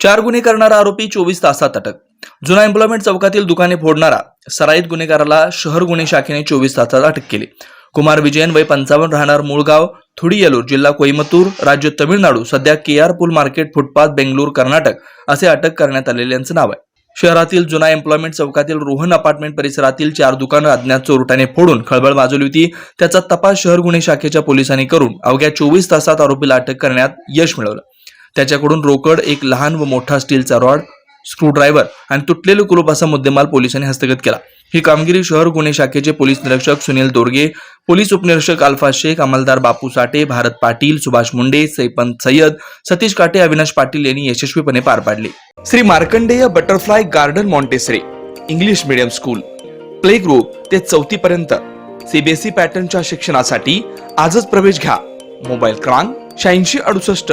चार गुन्हे करणारा आरोपी चोवीस तासात अटक. जुना एम्प्लॉयमेंट चौकातील दुकाने फोडणारा सराईत गुन्हेगाराला शहर गुन्हे शाखेने चोवीस तासात अटक केली. कुमार विजयन वय पंचावन्न राहणार मूळगाव थुडियलूर जिल्हा कोईमतूर राज्य तमिळनाडू सध्या के आर पूल मार्केट फुटपाथ बेंगलूर कर्नाटक असे अटक करण्यात आलेल्यांचं नाव आहे. शहरातील जुना एम्प्लॉयमेंट चौकातील रोहन अपार्टमेंट परिसरातील चार दुकानं अज्ञात चोरट्याने फोडून खळबळ माजवली होती. त्याचा तपास शहर गुन्हे शाखेच्या पोलिसांनी करून अवघ्या चोवीस तासात आरोपीला अटक करण्यात यश मिळवलं. त्याच्याकडून रोकड एक लहान व मोठा स्टीलचा रॉड स्क्रूड्रायव्हर आणि तुटलेलं कुलूप असा मुद्देमाल पोलिसांनी हस्तगत केला. ही कामगिरी शहर गुन्हे शाखेचे पोलीस निरीक्षक सुनील दोरगे पोलीस उपनिरीक्षक अल्फा शेख अंमलदार बापू साठे भारत पाटील सुभाष मुंडे सैपंत सय्यद सतीश काटे अविनाश पाटील यांनी यशस्वीपणे पार पाडले. Shri Markandey butterfly garden Montessori English medium school. Play group ते चौथी पर्यंत. सीबीएसई पॅटर्नच्या शिक्षणासाठी आजच प्रवेश घ्या. मोबाईल क्रमांक शहाऐंशी अडुसष्ट